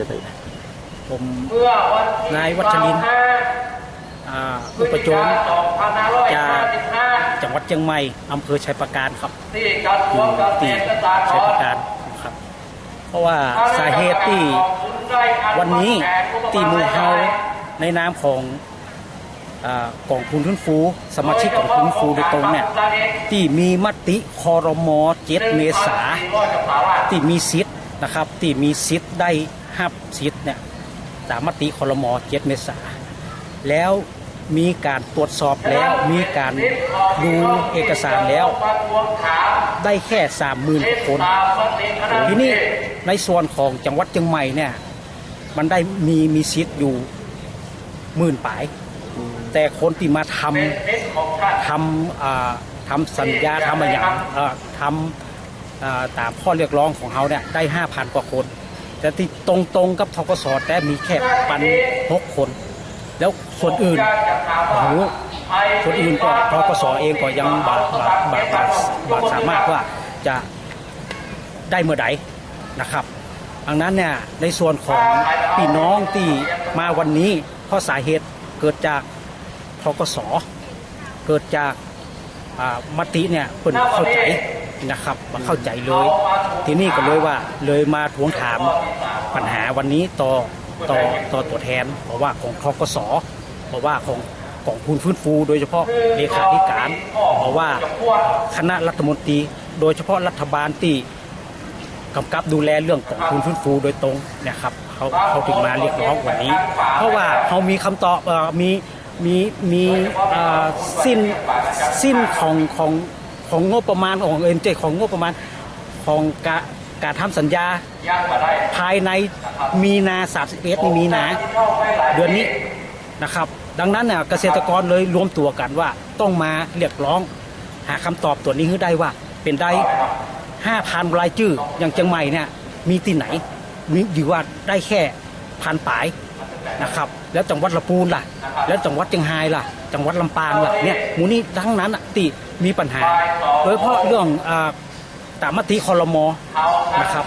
อะไรผมเมื่อวันที่นายวัชรินทร์อ่าอุปโจรจากจังหวัดเชียงใหม่อำเภอชัยประการครับที่กระทรวงเกษที่ตรและสหกชัยปรระณ์การครับ เพราะว่าสาเหตุที่วันนี้ที่หมูเฮาในนามของอ่ากองทุนฟื้นฟู สมาชิกของทุนฟื้นฟูโดยตรงเนี่ยที่มีมติคอรมอเจ็ดเมษาที่มีสิทธิ์นะครับที่มีสิทธิ์ได้ หับสิทธิ์เนี่ยตามมติคอรมอเจ็ดเมษาแล้วมีการตรวจสอบแล้วมีการดูเอกสารแล้ว ได้แค่สามหมื่นคนทีนี้ในส่วนของจังหวัดเชียงใหม่เนี่ยมันได้มีมีสิทธิ์อยู่หมื่นปลาย แต่คนที่มาทำทำทำสัญญาทำอะไรอย่างทำอ่าตามข้อเรียกร้องของเขาเนี่ยได้ห้าพันกว่าคน แต่ที่ตรงตรงๆกับทกศแต่มีแค่ปันหกคน แล้วส่วนอื่นโอ้โหส่วนอื่นก็ทกศเองก็ยังบาดบาบาบาบาสามารถว่าจะได้เมื่อใดนะครับดังนั้นเนี่ยในส่วนของพี่น้องที่มาวันนี้เพราะสาเหตุเกิดจากทกศเกิดจากมติเนี่ยเพิ่นเข้าใจ นะครับมาเข้าใจเลย ทีนี้ก็เลยว่าเลยมาทวงถามปัญหาวันนี้ต่อต่อต่อตัวแทนเพราะว่าของทกศเพราะว่าของกองทุนฟื้นฟู โดยเฉพาะเลขาธิการ เพราะว่าคณะรัฐมนตรี โดยเฉพาะรัฐบาลที่กำกับดูแลเรื่องกองทุนฟื้นฟูโดยตรงนะครับเขาเขาถึงมาเรียกร้องวันนี้ เพราะว่าเขามีคำตอบมีมีมีสิ้นสิ้นของของ ของงบประมาณของเอ็นเจของงบประมาณของกาการทำสัญญาภายในมีนา31นี่มีนาเดือนนี้นะครับ ดังนั้นเนี่ยเกษตรกรเลยรวมตัวกันว่าต้องมาเรียกร้อง หาคำตอบตัวนี้ให้ได้ว่า เป็นได้ห้าพันรายชื่ออย่างเชียงใหม่เนี่ยมีที่ไหนมีอยู่ว่าได้แค่พันปลายนะครับ แล้วจังหวัดลำพูนล่ะ แล้วจังหวัดเชียงรายล่ะ จังหวัดลำปางล่ะเนี่ยหมูนี่ทั้งนั้นอะที่มีปัญหา โดยเฉพาะเรื่องอ่าตามมติคอรมอนะครับ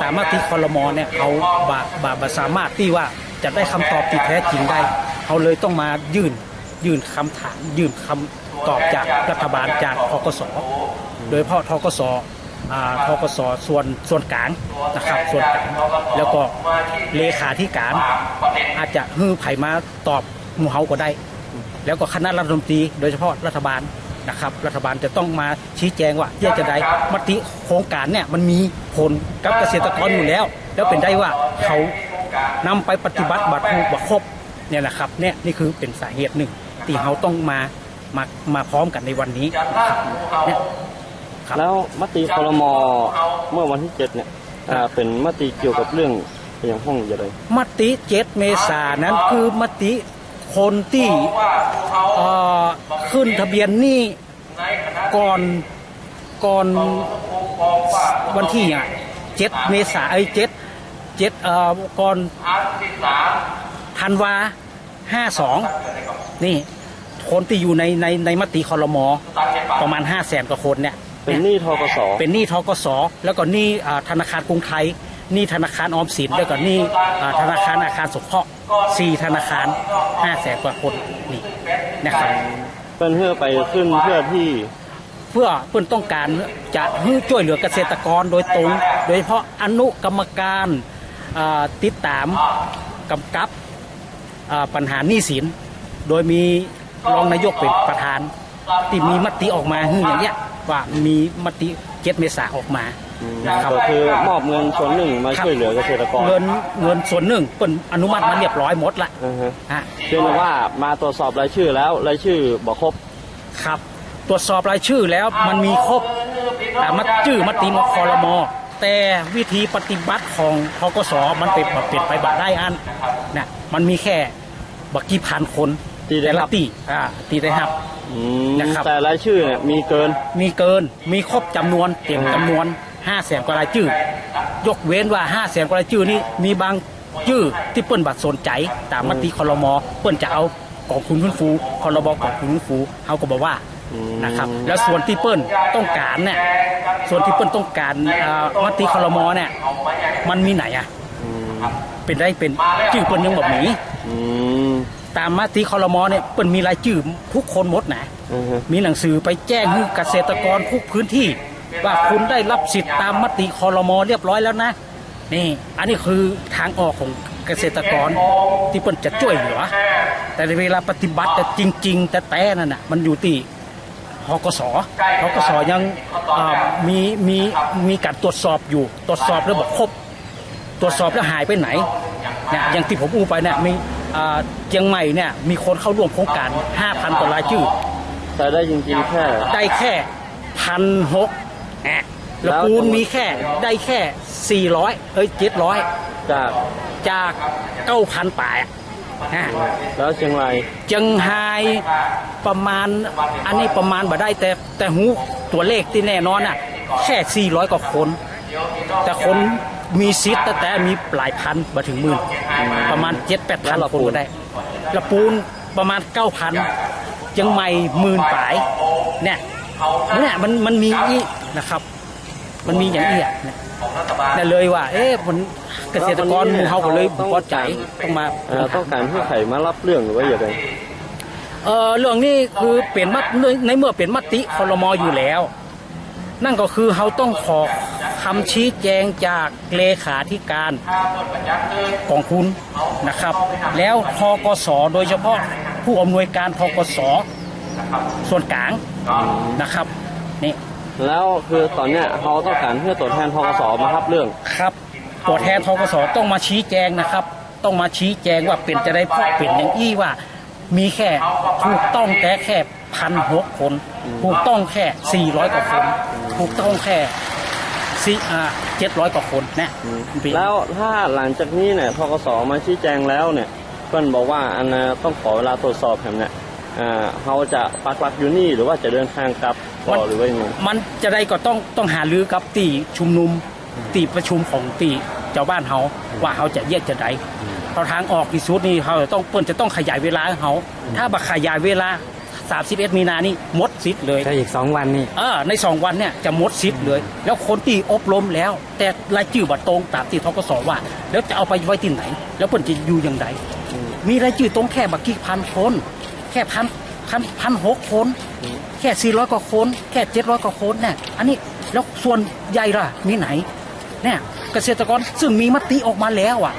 ตามมติคอรมอเนี่ยเขาบาบาบาสามารถที่ว่าจะได้คำตอบที่แท้จริงได้เขาเลยต้องมายื่นยื่นคำถามยื่นคำตอบจากรัฐบาลจากทกสโดยเฉพาะทกสอ่าทกสส่วนส่วนกลางนะครับส่วนกลางแล้วก็เลขาธิการอาจจะฮือไผ่มาตอบหมู่เฮาก็ได้ แล้วก็คณะรัฐมนตรีโดยเฉพาะรัฐบาลนะครับ รัฐบาลจะต้องมาชี้แจงว่าที่จะได้มติโครงการเนี่ยมันมีผลกับเกษตรกรอยู่แล้ว แล้วเป็นได้ว่าเขานำไปปฏิบัติบัตรถูกบัตรครบเนี่ยนะครับเนี่ยนี่คือเป็นสาเหตุหนึ่งที่เขาต้องมามามาพร้อมกันในวันนี้นะครับเนี่ยครับแล้วมติครมเมื่อวันที่เจ็ดเนี่ยอ่าเป็นมติเกี่ยวกับเรื่องอย่างห้องอะไรมติเจ็ดเมษายนนั้นคือมติ คนที่เอ่อขึ้นทะเบียนหนี้ก่อนก่อนวันที่อะเจ็ดเมษาไอ้เจ็ดเจ็ดเอ่อก่อนธันวาห้าสองนี่คนที่อยู่ในในในมติคอรมอประมาณห้าแสนกว่าคนเนี่ยเป็นหนี้ทกสเป็นหนี้ทกสแล้วก็หนี้อ่าธนาคารกรุงไทยหนี้ธนาคารออมสินแล้วก็หนี้อ่าธนาคารอาคารสงเคราะห์ สี่ธนาคารห้าแสนกว่าคนนี่นะครับเป็นเพื่อไปขึ้นเพื่อที่เพื่อเพื่อนต้องการจะให้ช่วยเหลือเกษตรกรโดยตรง โดยเฉพาะอนุกรรมการอ่าติดตามกำกับอ่าปัญหาหนี้สิน โดยมีรองนายกเป็นประธาน ที่มีมติออกมาคืออย่างเนี้ยว่ามีมติเจ็ดเมษาออกมา นะครับก็คือมอบเงินส่วนหนึ่งมาช่วยเหลือเกษตรกรเงินเงินส่วนหนึ่งเป็นอนุมัติมาเรียบร้อยหมดละอือฮะฮะเช่นว่ามาตรวจสอบรายชื่อแล้วรายชื่อบอกครบครับ ตรวจสอบรายชื่อแล้วมันมีครบแต่มัดชื่อมติมคอรมอแต่วิธีปฏิบัติของทกสมันเป็นแบบเปลี่ยนไปบัตได้อันเนี่ยมันมีแค่บักกี่พันคนที่ได้แต่รัละบตีอ่าตีได้รับอืมนะครับแต่รายชื่อเนี่ยมีเกินมีเกินมีครบจำนวนเต็มจำนวน 5 0 0แสนกว่ารายชื่อ ยกเว้นว่า5 0 0แสนกว่ารายชื่อนี้มีบางชื่อที่เปิ้นบัตรสนใจตามมติคอรมอเปิ้นจะเอากองทุนฟื้นฟูคอรบกองทุนฟื้นฟูเขาก็บอกว่าอืมนะครับแล้วส่วนที่เปิ้นต้องการเนี่ยส่วนที่เปิ้นต้องการอ่ามติคอรมอเนี่ยมันมีไหนอะอืมเป็นได้เป็นจื่อเปิ้นยังแบบนี้อืมตามมติคอรมอเนี่ยเปิ้นมีรายชื่อทุกคนหมดนะอือฮึมีหนังสือไปแจ้งให้เกษตรกรทุกพื้นที่ ว่าคุณได้รับสิทธิ์ตามมติคอรมอเรียบร้อยแล้วนะ นี่ อันนี้คือทางออกของเกษตรกรที่เปิ้นจะช่วยเหลือ แต่ในเวลาปฏิบัติแต่จริง ๆ แต่แต่นั่นน่ะมันอยู่ที่หกสหกสยังอ่ามีมีมีการตรวจสอบอยู่ตรวจสอบแล้วบอกครบ ตรวจสอบแล้วหายไปไหนเนี่ยอย่างที่ผมอู้ไปเนี่ยมีอ่าเชียงใหม่เนี่ยมีคนเข้าร่วมโครงการ 5,000กว่ารายชื่อ แต่ได้จริงๆแค่ได้แค่พันหกแอะแล้วแล้วปูนมีแค่ได้แค่สี่ร้อยเอ้ยเจ็ดร้อยจากจากเก้าพันป่ายอะแล้วเชียงรายเจังไฮประมาณอันนี้ประมาณบ่ได้แต่แต่หูตัวเลขที่แน่นอนอะแค่สี่ร้อยกว่าคน แต่คนมีซิทธิ์แต่แต่มีหลายพันมาถึงหมื่น ประมาณเจ็ดแปดพันคนก็ได้แล้วปูนประมาณเก้าพันยังไม่หมื่นป่ายเนี่ย เนี่ยมันมันมีอีกนะครับ มันมีอย่างนี้อะเนี่ยเนี่ยเลยว่า เอ๊ะมันเกษตรกรหมู่เฮาก็เลยบ่พอใจต้องมาเอ่อต้องการให้ไข่มารับเรื่องหรือว่าอย่างไรเออเรื่องนี้คือเปลี่ยนมัดในเมื่อเปลี่ยนมติคอรมออยู่แล้ว นั่นก็คือเขาต้องขอคำชี้แจงจากเลขาธิการของคุณนะครับ แล้วทกสโดยเฉพาะผู้อำนวยการทกส ส่วนกลางนะครับนี่แล้วคือตอนเนี้ยเขาต้องการเพื่อตัวแทนทกสมารับเรื่องครับตัวแทนทกสต้องมาชี้แจงนะครับ ต้องมาชี้แจงว่าเป็นจะได้เพราะเป็นอย่างอี้ว่า มีแค่ถูกต้องแต่แค่พันหกคนถูกต้องแค่สี่ร้อยกว่าคนถูกต้องแค่สี่อ่าเจ็ดร้อยกว่าคนนะเป็นแล้วถ้าหลังจากนี้เนี่ยทกสมาชี้แจงแล้วเนี่ยเพิ่นบอกว่าอันน่ะต้องขอเวลาตรวจสอบแหมเนี่ย อ่าเขาจะปักหลักอยู่นี่หรือว่าจะเดินทางกลับต่อหรือว่ายังไงมันจะได้ก็ต้องต้องหารือกับตีชุมนุมตีประชุมของตีเจ้าบ้านเฮาว่าเขาจะแยกจะไดเพราะทางออกที่สุดนี่เขาจะต้องเปิ้นจะต้องขยายเวลาให้เขาถ้าบักขยายเวลา31มีนานี่หมดสิทธิ์เลยถ้าอีกสองวันนี่เออในสองวันเนี่ยจะหมดสิทธิ์เลย แล้วคนที่อบรมแล้ว แต่รายชื่อบัตรตรงตามที่ทกสว่า แล้วจะเอาไปไว้ที่ไหน แล้วเพิ่นจะอยู่อย่างไรมีรายชื่อตรงแค่บักกี่พันคน แค่พันพันพันหกคนแค่สี่ร้อยกว่าคนแค่เจ็ดร้อยกว่าคนเนี่ยอันนี้แล้วส่วนใหญ่ล่ะมีไหนเนี่ยเกษตรกรซึ่งมีมติออกมาแล้วอะ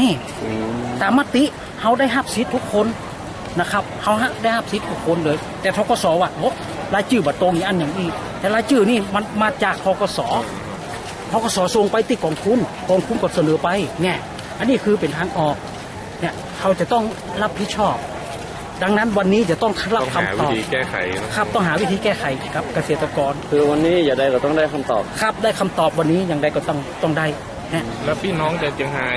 นี่อืมตามมติเขาได้หับสิทธิ์ทุกคนนะครับเขาได้หับสิทธิ์ทุกคนเลย แต่ทกสว่าโอ้รายชื่อบัตรตรงอย่างอันอย่างอีกแต่รายชื่อนี่มันมาจากทกสทกสส่งไปที่กองทุนกองทุนก็เสนอไปเนี่ยอันนี้คือเป็นทางออกเนี่ยเขาจะต้องรับผิดชอบ ดังนั้นวันนี้จะต้องรับต้องหาคำตวิอบธีแก้ไขนะครับต้องหาวิธีแก้ไขครับเกษตรกร คือวันนี้อย่าได้เราต้องได้คำตอบครับได้คำตอบวันนี้อย่างไรก็ต้องต้องได้นะแล้วพี่น้องจะเจียงไฮ้